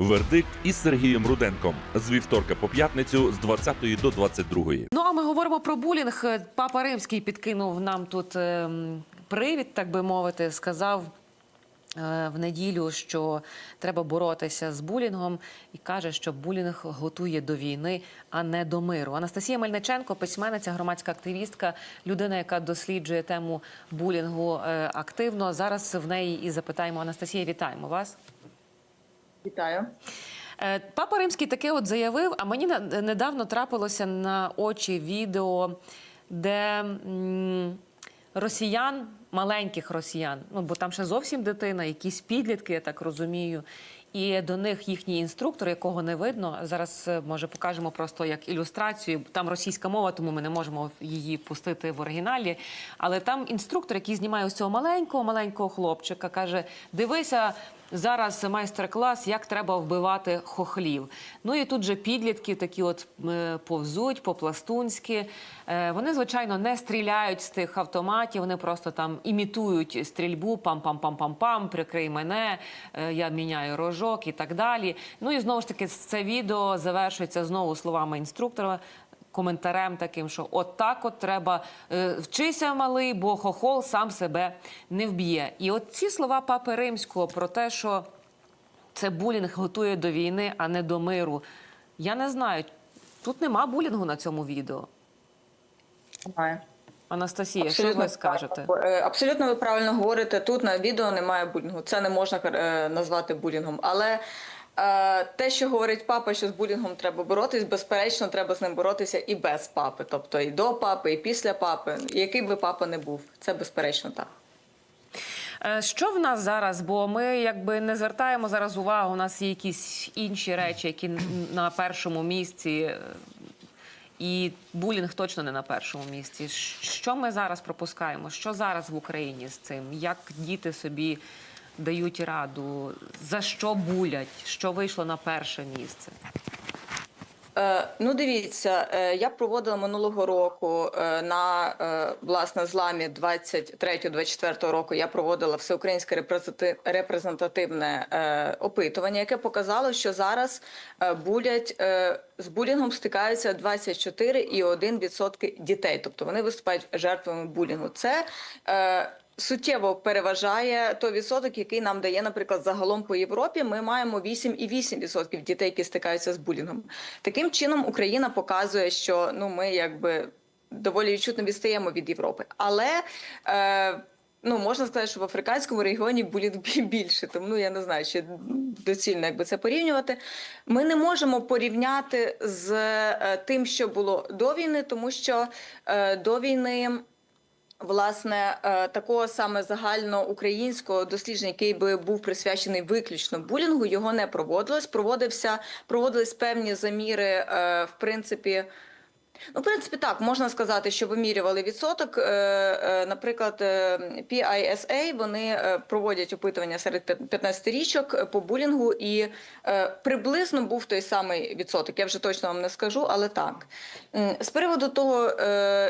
Вердикт із Сергієм Руденком з вівторка по п'ятницю з 20 до 22. Ну а ми говоримо про булінг. Папа Римський підкинув нам тут ем, привід, так би мовити, сказав. е, В неділю, що треба боротися з булінгом, і каже, що булінг готує до війни, а не до миру. Анастасія Мельниченко, письменниця, громадська активістка, людина, яка досліджує тему булінгу е, активно. Зараз в неї і запитаємо Анастасія, вітаємо вас. Вітаю. Е, Папа Римський таке от заявив, а мені недавно трапилося на очі відео, де росіян, маленьких росіян, ну бо там ще зовсім дитина, якісь підлітки, я так розумію. І до них їхній інструктор, якого не видно. Зараз е, може покажемо просто як ілюстрацію. Там російська мова, тому ми не можемо її пустити в оригіналі. Але там інструктор, який знімає ось цього маленького маленького хлопчика, каже: Дивися, зараз майстер-клас, як треба вбивати хохлів. Ну і тут же підлітки такі от е, повзуть по-пластунськи. Е, Вони, звичайно, не стріляють з тих автоматів, вони просто там імітують стрільбу, пам-пам-пам-пам-пам, прикрий мене, е, я міняю рожок і так далі. Ну і знову ж таки, це відео завершується знову словами інструктора. Коментарем таким, що от так от треба е, вчися малий, бо хохол сам себе не вб'є. І от ці слова папи римського про те, що це булінг готує до війни, а не до миру. Я не знаю. Тут нема булінгу на цьому відео. Немає. Анастасія, що ви скажете? Е, Абсолютно ви правильно говорите. Тут на відео немає булінгу. Це не можна е, назвати булінгом. Але те, що говорить папа, що з булінгом треба боротись, безперечно, треба з ним боротися і без папи. Тобто і до папи, і після папи. Який би папа не був. Це безперечно так. Е, Що в нас зараз? Бо ми якби не звертаємо зараз увагу. У нас є якісь інші речі, які на першому місці. е, І булінг точно не на першому місці. Що ми зараз пропускаємо? Що зараз в Україні з цим? Як діти собі дають раду? За що булять? Що вийшло на перше місце? Е, ну, дивіться, е, я проводила минулого року е, на власне зламі 23-24 року. Я проводила всеукраїнське репрезентативне опитування, яке показало, що зараз булять з булінгом стикаються 24,1% дітей, тобто вони виступають жертвами булінгу. Це суттєво переважає той відсоток, який нам дає, наприклад, загалом по Європі. Ми маємо 8,8% дітей, які стикаються з булінгом. Таким чином, Україна показує, що ну ми якби доволі відчутно відстаємо від Європи, але е, Ну, можна сказати, що в африканському регіоні булінг більше, тому ну, я не знаю, чи доцільно якби це порівнювати. Ми не можемо порівняти з е, тим, що було до війни, тому що е, до війни власне е, такого саме загальноукраїнського дослідження, який би був присвячений виключно булінгу, його не проводилось. Проводився проводились певні заміри, е, в принципі. Ну, в принципі, так можна сказати, що вимірювали відсоток. Е, е, Наприклад, е, PISA, вони проводять опитування серед 15-річок по булінгу, і приблизно був той самий відсоток. Я вже точно вам не скажу, але так. З приводу того,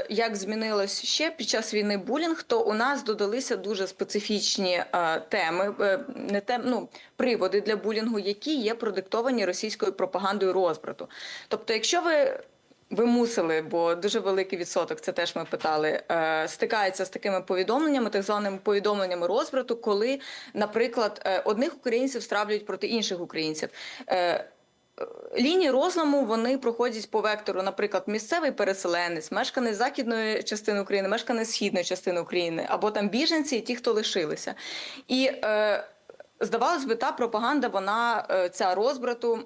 як змінилось ще під час війни булінг, то у нас додалися дуже специфічні теми, не тем, ну, приводи для булінгу, які є продиктовані російською пропагандою розбрату. Тобто, якщо ви ви мусили, бо дуже великий відсоток, це теж ми питали, е, стикається з такими повідомленнями, так званими повідомленнями розбрату, коли, наприклад, е, одних українців стравлюють проти інших українців. Е, Лінії розламу вони проходять по вектору, наприклад, місцевий переселенець, мешканець західної частини України, мешканець східної частини України, або там біженці, і ті, хто лишилися. І е, Здавалось би, та пропаганда, вона е, ця розбрату,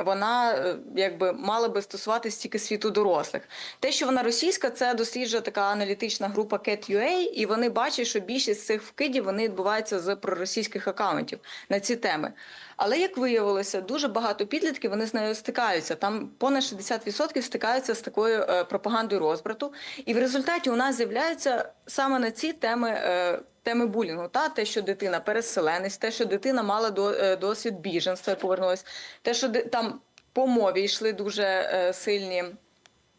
вона е, якби мала би стосуватись тільки світу дорослих. Те, що вона російська, це досліджує така аналітична група CAT.UA, і вони бачать, що більшість цих вкидів вони відбуваються з проросійських акаунтів на ці теми. Але як виявилося, дуже багато підлітків вони з нею стикаються. Там понад 60% стикаються з такою е, пропагандою розбрату, і в результаті у нас з'являються саме на ці теми. е, Теми булінгу, та те, що дитина переселенець, те, що дитина мала до, е, досвід біженства і повернулась, те, що там по мові йшли дуже сильні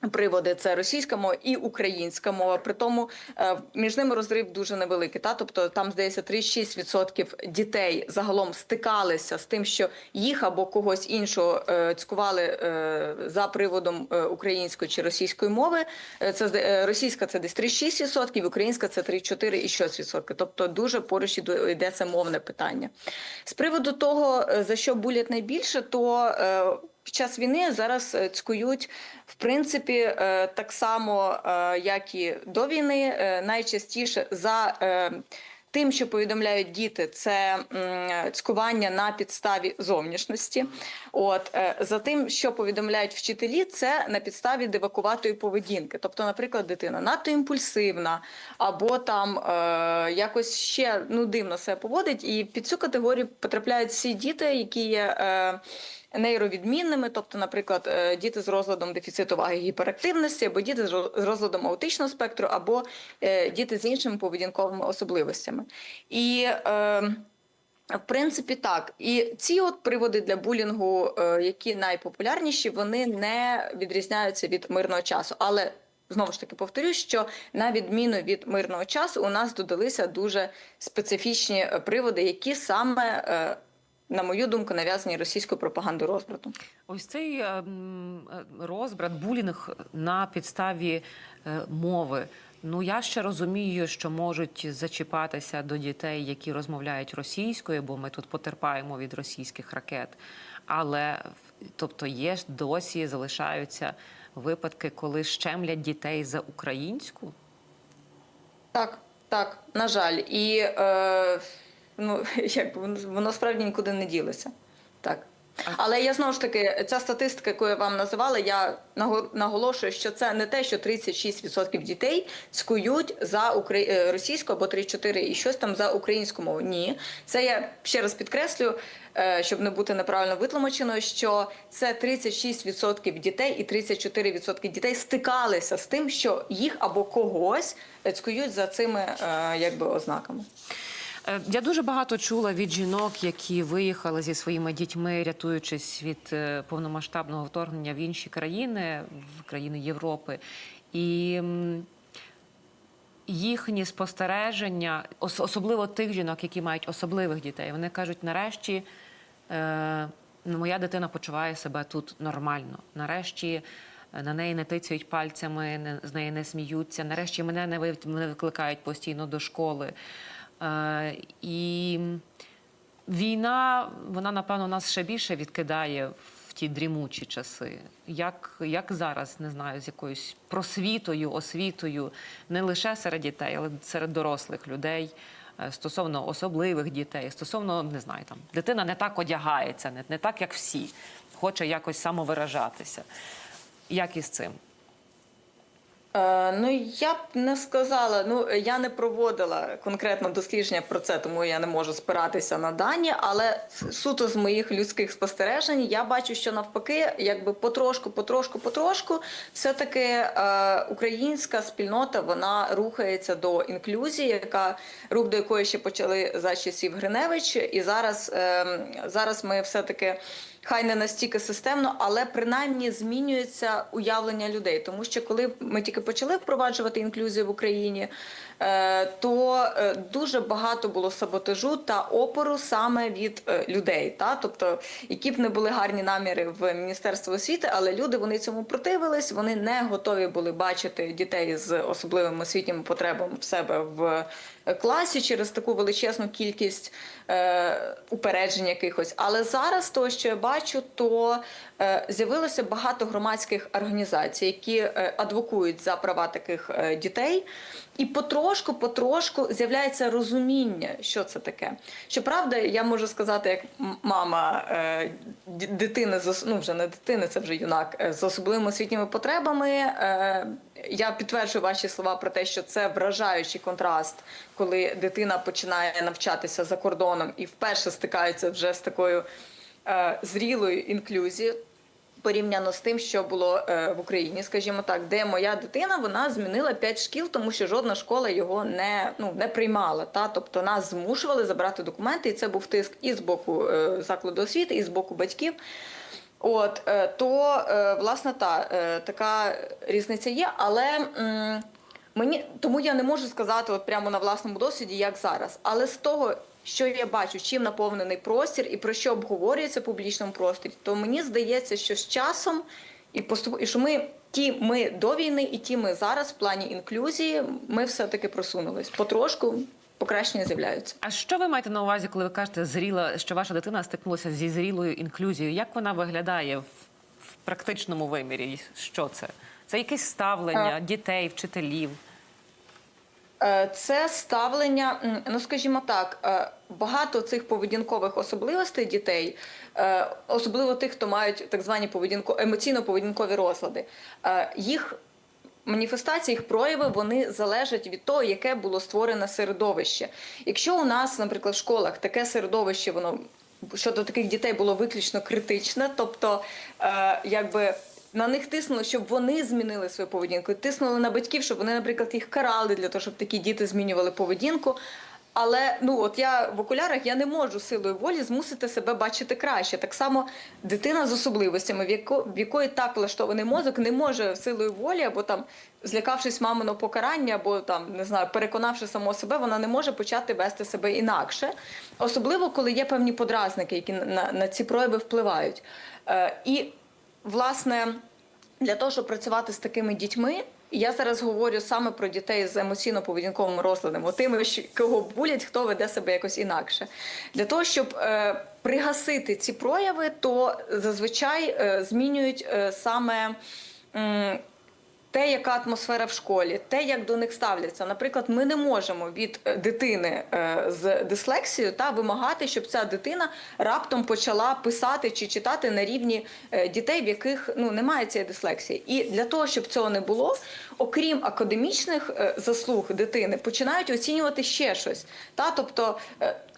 Приводи це російська мова і українська мова. При тому е, між ними розрив дуже невеликий. Та тобто там здається 36% дітей загалом стикалися з тим, що їх або когось іншого е, цькували е, за приводом української чи російської мови. Це російська це десь 36%, українська це 3-4 і щось відсотки. Тобто дуже поруч йде це мовне питання. З приводу того, за що булять найбільше, то під час війни зараз е, цькують в принципі е, так само, е, як і до війни, найчастіше за. Тим, що повідомляють діти, це цькування на підставі зовнішності. От за тим, що повідомляють вчителі, це на підставі дивакуватої поведінки. Тобто, наприклад, дитина надто імпульсивна, або там е, якось ще ну дивно себе поводить. І під цю категорію потрапляють всі діти, які є. Е, Нейровідмінними, тобто, наприклад, е, діти з розладом дефіциту уваги гіперактивності, або діти з розладом аутичного спектру, або е, діти з іншими поведінковими особливостями. І е, в принципі, так. І ці от приводи для булінгу, які найпопулярніші, вони не відрізняються від мирного часу. Але знову ж таки повторюю, що на відміну від мирного часу, у нас додалися дуже специфічні приводи, які саме. На мою думку, нав'язані російською пропагандою розбрату. Ось цей ем, е, розбрат, булінг на підставі е, мови. Ну я ще розумію, що можуть зачіпатися до дітей, які розмовляють російською, бо ми тут потерпаємо від російських ракет. Але тобто є ж досі залишаються випадки, коли щемлять дітей за українську. Так, так, на жаль. І е, ну, якби воно, справді нікуди не ділося. Так. Але я знову ж таки, ця статистика, яку я вам називала, я наго- наголошую, що це не те, що 36% дітей цькують за укра... е, російську або 3-4 і щось там за українську мову. Ні, це я ще раз підкреслю, е, щоб не бути неправильно витлумаченою, що це 36% дітей і 34% дітей стикалися з тим, що їх або когось е, цькують за цими якби ознаками. Е, Я дуже багато чула від жінок, які виїхали зі своїми дітьми, рятуючись від е, повномасштабного вторгнення в інші країни, в країни Європи. І їхні спостереження, особливо тих жінок, які мають особливих дітей, вони кажуть, нарешті е, ну, моя дитина почуває себе тут нормально. Нарешті на неї не тицяють пальцями, не, з неї не сміються. Нарешті мене не викликають постійно до школи. Е, і війна, вона, напевно, нас ще більше відкидає в ті дрімучі часи. Як, як зараз, не знаю, з якоюсь просвітою, освітою, не лише серед дітей, але серед дорослих людей. е, Стосовно особливих дітей, стосовно не знаю, там дитина не так одягається, не, не так, як всі, хоче якось самовиражатися. Як із цим? Е, ну я б не сказала. Ну я не проводила конкретно дослідження про це, тому я не можу спиратися на дані. Але суто з моїх людських спостережень я бачу, що навпаки, якби потрошку, потрошку, потрошку, все таки е, українська спільнота вона рухається до інклюзії, яка рух до якої ще почали за часів Гриневич, і зараз, е, зараз ми все таки. Хай не настільки системно, але принаймні змінюється уявлення людей. Тому що коли ми тільки почали впроваджувати інклюзію в Україні, е, то е, дуже багато було саботажу та опору саме від е, людей. Та? Тобто, які б не були гарні наміри в Міністерстві освіти, але люди вони цьому противились, вони не готові були бачити дітей з особливими освітніми потребами в себе в класі через таку величезну кількість е, упереджень якихось. Але зараз то, що я бачу, то з'явилося багато громадських організацій, які е, адвокують за права таких е, дітей. І потрошку, потрошку з'являється розуміння, що це таке. Щоправда, я можу сказати, як мама е, дитини ну вже не дитини, це вже юнак е, з особливими освітніми потребами. Е, я підтверджую ваші слова про те, що це вражаючий контраст, коли дитина починає навчатися за кордоном і вперше стикається вже з такою е, зрілою інклюзією. Порівняно з тим, що було е, в Україні, скажімо так, де моя дитина вона змінила п'ять шкіл, тому що жодна школа його не ну не приймала. Та тобто нас змушували забрати документи, і це був тиск і з боку е, закладу освіти, і з боку батьків. От е, то власне та така різниця є, але мені тому я не можу сказати от прямо на власному досвіді, як зараз. Але з того, що я бачу, чим наповнений простір і про що обговорюється в публічному просторі, то мені здається, що з часом і поступ... і що ми ті ми до війни, і ті ми зараз в плані інклюзії, ми все таки просунулись потрошку. Покращення з'являються. А що ви маєте на увазі, коли ви кажете зріла, що ваша дитина стикнулася зі зрілою інклюзією? Як вона виглядає в, в практичному вимірі? Що це? Це якесь ставлення дітей, вчителів? Е, Це ставлення, ну скажімо так, е, багато цих поведінкових особливостей дітей, е, особливо тих, хто мають так звані поведінко емоційно-поведінкові розлади, їх маніфестації, їх прояви вони залежать від того, яке було створене середовище. Якщо у нас, наприклад, в школах таке середовище, воно щодо таких дітей було виключно критичне, тобто е, якби. На них тиснули, щоб вони змінили свою поведінку. Тиснули на батьків, щоб вони, наприклад, їх карали для того, щоб такі діти змінювали поведінку. Але ну от я в окулярах я не можу силою волі змусити себе бачити краще. Так само дитина з особливостями, в, яко, в якої так влаштований мозок, не може силою волі, або там злякавшись маминого покарання, або там не знаю, переконавши самого себе, вона не може почати вести себе інакше. Особливо коли є певні подразники, які на, на, на ці прояви впливають. Е, і власне для того, щоб працювати з такими дітьми. Я зараз говорю саме про дітей з емоційно-поведінковими розладами, тими, кого булять, хто веде себе якось інакше. Для того, щоб е, пригасити ці прояви, то зазвичай е, змінюють е, саме. Те, яка атмосфера в школі, те, як до них ставляться. Наприклад, ми не можемо від е, дитини е, з дислексією та вимагати, щоб ця дитина раптом почала писати чи читати на рівні е, дітей, в яких ну немає цієї дислексії. І для того, щоб цього не було, окрім академічних заслуг дитини, починають оцінювати ще щось. Та тобто.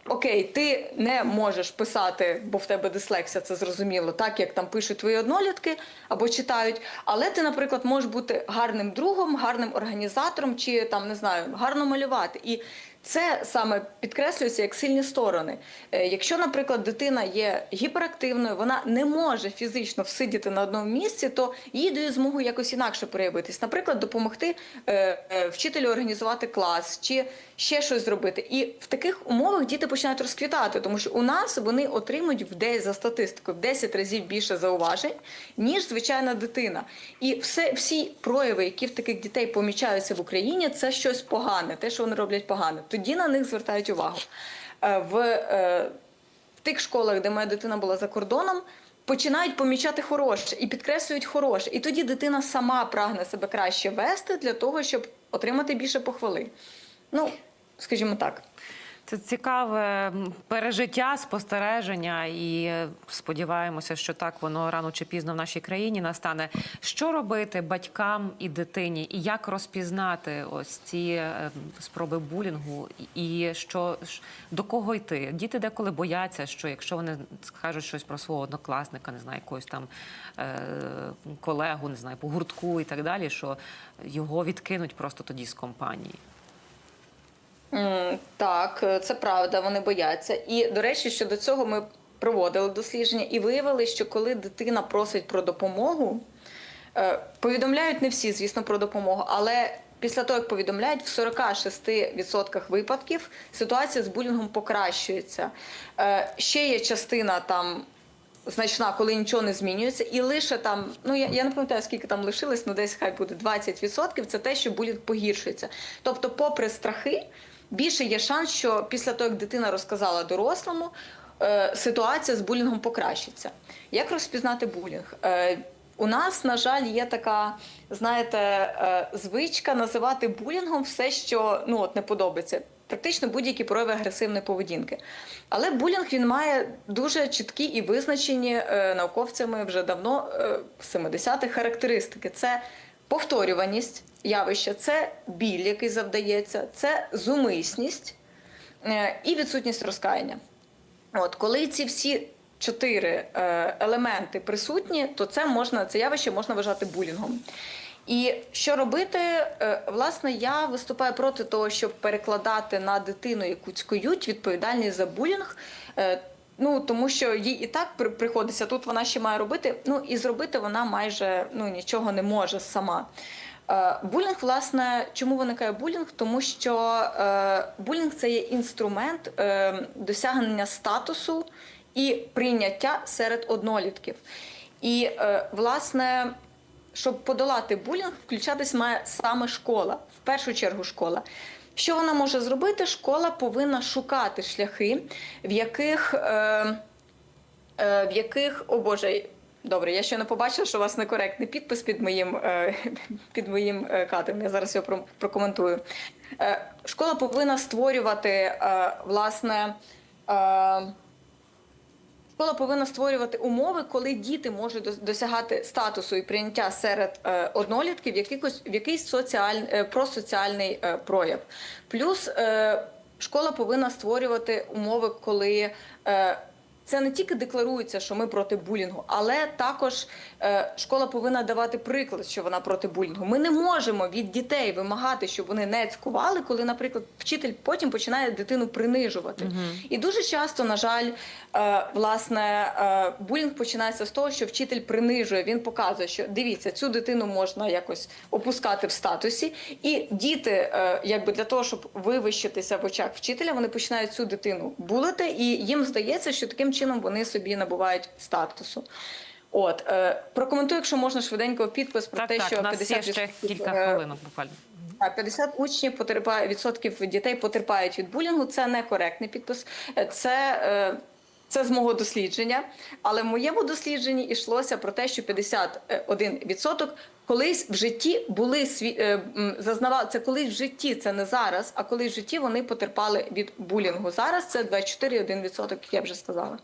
Окей, ти не можеш писати, бо в тебе дислексія, це зрозуміло, так як там пишуть твої однолітки або читають. Але ти, наприклад, можеш бути гарним другом, гарним організатором, чи там не знаю, гарно малювати. І це саме підкреслюється як сильні сторони. Е, Якщо, наприклад, дитина є гіперактивною, вона не може фізично всидіти на одному місці, то їй дають змогу якось інакше проявитись. Наприклад, допомогти е, е, вчителю організувати клас чи ще щось зробити. І в таких умовах діти починають розквітати, тому що у нас вони отримують в десь за статистикою в 10 разів більше зауважень, ніж звичайна дитина. І все, всі прояви, які в таких дітей помічаються в Україні, це щось погане, те, що вони роблять погане. Тоді на них звертають увагу. Е, е, в тих школах, де моя дитина була за кордоном. Починають помічати хороше і підкреслюють хороше. І тоді дитина сама прагне себе краще вести для того, щоб отримати більше похвали. Ну, скажімо так. Це цікаве пережиття, спостереження, і е, сподіваємося, що так воно рано чи пізно в нашій країні настане. Що робити батькам і дитині, і як розпізнати ось ці е, спроби булінгу, і що до кого йти? Діти деколи бояться, що якщо вони скажуть щось про свого однокласника, не знаю, якогось там е, колегу, не знаю, по гуртку і так далі, що його відкинуть просто тоді з компанії. М, Так, е, це правда, вони бояться. І, до речі, щодо цього ми проводили дослідження і виявили, що коли дитина просить про допомогу, е, повідомляють не всі, звісно, про допомогу, але після того, як повідомляють, в 46% випадків ситуація з булінгом покращується. Е, Ще є частина там. Значна, коли нічого не змінюється, і лише там, ну я, я не пам'ятаю, скільки там лишилось, ну десь хай буде 20%, це те, що булінг погіршується. Тобто, попри страхи, більше є шанс, що після того, як дитина розказала дорослому, е, ситуація з булінгом покращиться. Як розпізнати булінг? Е, у нас, на жаль, є така, знаєте, е, звичка називати булінгом все, що ну от не подобається. Практично будь-які прояви агресивної поведінки. Але булінг він має дуже чіткі і визначені науковцями вже давно е, 70-х характеристики. Це повторюваність явища, це біль, який завдається, це зумисність е, і відсутність розкаяння. От коли ці всі чотири е, елементи присутні, то це можна це явище можна вважати булінгом. І що робити? Е, Власне, я виступаю проти того, щоб перекладати на дитину, яку цькують, відповідальність за булінг. Ну тому що їй і так приходиться. Тут вона ще має робити. Ну і зробити вона майже ну нічого не може сама. Е, Булінг, власне, чому виникає булінг? Тому що е, булінг це є інструмент е, досягнення статусу і прийняття серед однолітків. І, власне, щоб подолати булінг, включатись має саме школа, в першу чергу школа. Що вона може зробити? Школа повинна шукати шляхи, в яких, в яких о Боже, добре, я ще не побачила, що у вас некоректний підпис під моїм, е, під моїм е, кадром. Я зараз його прокоментую. Е, школа повинна створювати власне. Школа повинна створювати умови, коли діти можуть досягати статусу і прийняття серед однолітків в якийсь, в якийсь соціаль, е, просоціальний прояв. Плюс школа повинна створювати умови, коли це не тільки декларується, що ми проти булінгу, але також е, школа повинна давати приклад, що вона проти булінгу. Ми не можемо від дітей вимагати, щоб вони не цькували, коли, наприклад, вчитель потім починає дитину принижувати. І дуже часто, на жаль, е, власне, е, булінг починається з того, що вчитель принижує. Він показує, що дивіться, цю дитину можна якось опускати в статусі, і діти, якби для того, щоб вивищитися в очах вчителя, вони починають цю дитину булити, і їм здається, що таким чином вони собі набувають статусу. От е, прокоментую, якщо можна швиденько підпис про Так, те, так, що у нас є 50 ще кілька е, хвилинок буквально. а 50 учнів потерпає відсотків дітей потерпають від булінгу. Це некоректний підпис. Це, е, це з мого дослідження. Але в моєму дослідженні йшлося про те, що 51% колись в житті були е, зазнавали це колись в житті, це не зараз, а колись в житті вони потерпали від булінгу. Зараз це 24,1%, як я вже сказала.